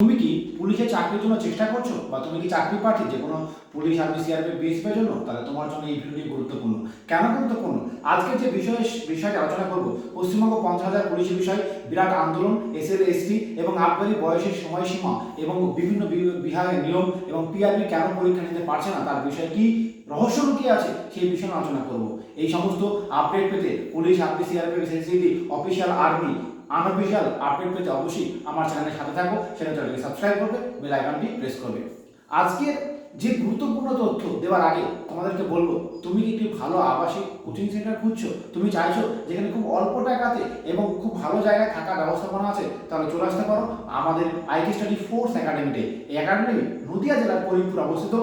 তুমি কি পুলিশে চাকরির জন্য চেষ্টা করছ? বা তুমি কি চাকরি প্রার্থী? যে কোনো পুলিশ আর্মি সিআরপি বিএসপির জন্য তাহলে তোমার জন্য এই ভিডিওটি গুরুত্বপূর্ণ। কেন গুরুত্বপূর্ণ? আজকে যে বিষয়ে, বিষয়টি আলোচনা করব, পশ্চিমবঙ্গ পঞ্চাশ হাজার পুলিশের বিষয়, বিরাট আন্দোলন এস এল এসটি এবং আবগারি বয়সের সময়সীমা এবং বিভিন্ন বি- বিভাগের নিয়ম এবং পিআরবি কেন পরীক্ষা নিতে পারছে না? তার বিষয়ে কি রহস্য লুকিয়ে আছে? সেই বিষয়ে আলোচনা করব। এই সমস্ত আপডেট পেতে police army CRP official army unofficial update পেতে অবশ্যই আমার চ্যানেলের সাথে থাকো, সেটা চ্যানেলকে সাবস্ক্রাইব করবে বেল আইকনটি প্রেস করবে। আজকের যে গুরুত্বপূর্ণ তথ্য দেওয়ার আগে তোমাদেরকে বলব, তুমি কি একটি ভালো আবাসিক কোচিং সেন্টার খুঁজছো? তুমি চাইছো যেখানে খুব অল্প টাকাতে এবং খুব ভালো জায়গায় থাকার ব্যবস্থাপনা আছে? তাহলে চলে আসতে পারো আমাদের আইটি স্টাডি ফোর্স একাডেমিতে এই একাডেমি নদিয়া জেলার করিমপুর অবস্থিত।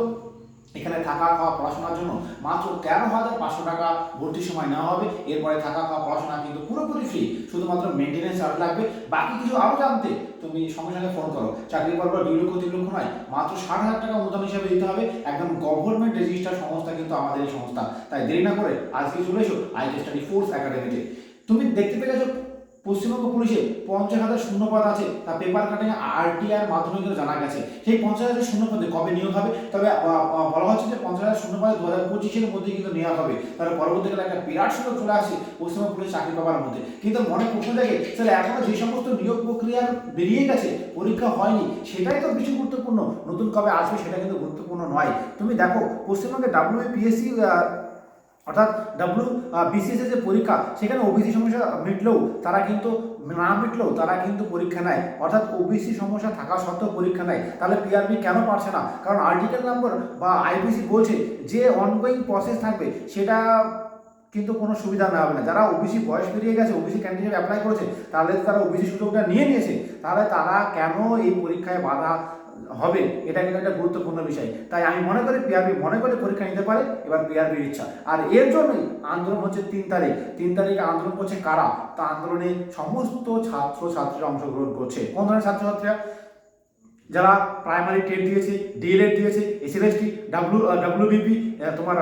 এখানে থাকা খাওয়া পড়াশোনার জন্য মাত্র তেরো হাজার পাঁচশো টাকা ভর্তির সময় নেওয়া হবে। এরপরে থাকা খাওয়া পড়াশোনা কিন্তু পুরোপুরি ফ্রি শুধুমাত্র মেনটেন্যান্স চার্জ লাগবে। বাকি কিছু আরও জানতে তুমি সঙ্গে সঙ্গে ফোন করো। চাকরি পর পর লক্ষ নয়, মাত্র ষাট হাজার টাকা অনুদান হিসাবে দিতে হবে। একদম গভর্নমেন্ট রেজিস্টার সংস্থা কিন্তু আমাদের এই সংস্থা। তাই দেরি না করে আজকে চলে এসো আইটি স্টাডি ফোর্স একাডেমিতে। তুমি দেখতে গেছো পশ্চিমবঙ্গ পুলিশে পঞ্চাশ হাজার শূন্যপদ আছে। তা পেপার কাটিং আরটিআর মাধ্যমে কিন্তু জানা গেছে। সেই পঞ্চাশ হাজার শূন্যপদে কবে নিয়োগ হবে? তবে বলা হচ্ছে যে পঞ্চাশ হাজার শূন্যপদে দু হাজার পঁচিশের মধ্যে কিন্তু নেওয়া হবে। তাহলে পরবর্তীকালে একটা বিরাট সুযোগ চলে আসে পশ্চিমবঙ্গ পুলিশ চাকরি পাওয়ার মধ্যে। কিন্তু মনে প্রশ্ন থাকে তাহলে এখনও যে সমস্ত নিয়োগ প্রক্রিয়া বেরিয়ে গেছে, পরীক্ষা হয়নি, সেটাই তো বেশি গুরুত্বপূর্ণ। নতুন কবে আসবে সেটা কিন্তু গুরুত্বপূর্ণ নয়। তুমি দেখো, পশ্চিমবঙ্গে ডাব্লিউপিএসসি অর্থাৎ ডাব্লিউ বিসিএস যে পরীক্ষা, সেখানে ওবিসি সমস্যা মিটলেও তারা কিন্তু, না মিটলেও তারা কিন্তু পরীক্ষা নেয়। অর্থাৎ ওবিসি সমস্যা থাকা সত্ত্বেও পরীক্ষা নেয়। তাহলে পিআরবি কেন পারছে না? কারণ আর্টিকেল নাম্বার বা আইবিসি বলছে যে অনগোয়িং প্রসেস থাকবে, সেটা কিন্তু কোনো সুবিধা না হবে না। যারা ওবিসি বয়স পেরিয়ে গেছে ওবিসি ক্যান্ডিডেট অ্যাপ্লাই করেছে, তাহলে তারা ওবিসি সুযোগটা নিয়ে নিয়েছে। তাহলে তারা কেন এই পরীক্ষায় বাধা হবে, এটা কিন্তু একটা গুরুত্বপূর্ণ বিষয়। তাই আমি মনে করি পিআরবি মনে করে পরীক্ষা নিতে পারে, এবার পিআরবির ইচ্ছা। আর এর জন্যই আন্দোলন হচ্ছে তিন তারিখ। তিন তারিখে আন্দোলন করছে কারা? তা আন্দোলনে সমস্ত ছাত্র ছাত্রীরা অংশগ্রহণ করছে। কোন ধরনের ছাত্রছাত্রীরা? যারা প্রাইমারি টেট দিয়েছে ডিএলএড দিয়েছে এসএলএসটি ডাব্লিউ ডাব্লিউবিপি তোমার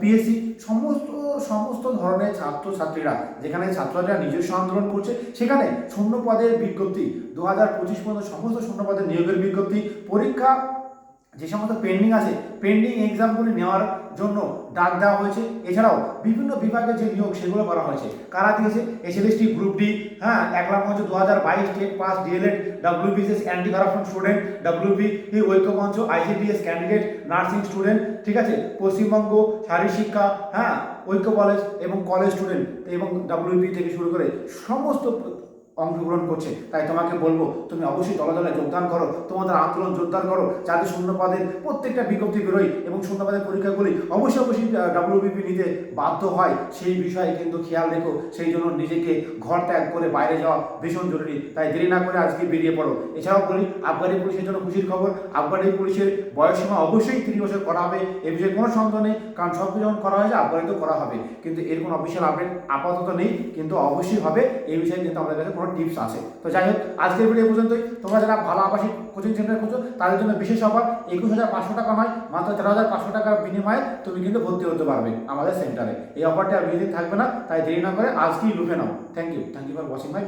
পিএসসি সমস্ত সমস্ত ধরনের ছাত্র ছাত্রীরা যেখানে ছাত্রছাত্রীরা নিজস্ব আন্দোলন করছে, সেখানে শূন্য পদের বিজ্ঞপ্তি, দু হাজার পঁচিশ পর্যন্ত সমস্ত শূন্য পদের নিয়োগের বিজ্ঞপ্তি, পরীক্ষা যে সমস্ত পেন্ডিং আছে পেন্ডিং এক্সামগুলি নেওয়ার জন্য ডাক দেওয়া হয়েছে। এছাড়াও বিভিন্ন বিভাগের যে নিয়োগ, সেগুলো করা হয়েছে। কারা দিয়েছে? এসএলএসটি গ্রুপ ডি হ্যাঁ এক লাখ মঞ্চ দু হাজার বাইশ, TET pass DElEd WBCS anti corruption student WB ঐক্যমঞ্চ ICDS candidate nursing student ঠিক আছে? পশ্চিমবঙ্গ শারীর শিক্ষা হ্যাঁ ঐক্য কলেজ এবং কলেজ স্টুডেন্ট এবং ডাব্লিউবি থেকে শুরু করে সমস্ত অংশগ্রহণ করছে। তাই তোমাকে বলব, তুমি অবশ্যই দলে দলে যোগদান করো, তোমাদের আন্দোলন জোরদার করো, যাতে শূন্যপাদের প্রত্যেকটা বিজ্ঞপ্তি বেরোয় এবং শূন্যপাদের পরীক্ষাগুলি অবশ্যই অবশ্যই ডাব্লিউবিপি নিতে বাধ্য হয়। সেই বিষয়ে কিন্তু খেয়াল রেখো, সেই জন্য নিজেকে ঘর ত্যাগ করে বাইরে যাওয়া ভীষণ জরুরি। তাই দেরি না করে আজকে বেরিয়ে পড়ো। এছাড়াও বলি আবগারি পুলিশের জন্য খুশির খবর আবগারি পুলিশের বয়সসীমা অবশ্যই তিরিশ বছর করা হবে, এ বিষয়ে কোনো সন্দেহ নেই, কারণ সব যখন করা হয়েছে আবগারি তো করা হবে। কিন্তু এর কোনো অফিসিয়াল আপডেট আপাতত নেই, কিন্তু অবশ্যই হবে এই বিষয়ে কিন্তু আমাদের কাছে কোনো টিপস আছে। তো যাই হোক, আজকের ভিডিও পর্যন্তই। তোমরা যারা ভালো আবাসিক কোচিং সেন্টার খুঁজো তাদের জন্য বিশেষ অফার, একুশ হাজার পাঁচশো টাকা নয়, মাত্র তেরো হাজার পাঁচশো টাকার বিনিময়ে তুমি কিন্তু ভর্তি হতে পারবে আমাদের সেন্টারে। এই অফারটা আর থাকবে না, তাই দেরি না করে আজকেই লুফে নাও। Thank you thank you for watching my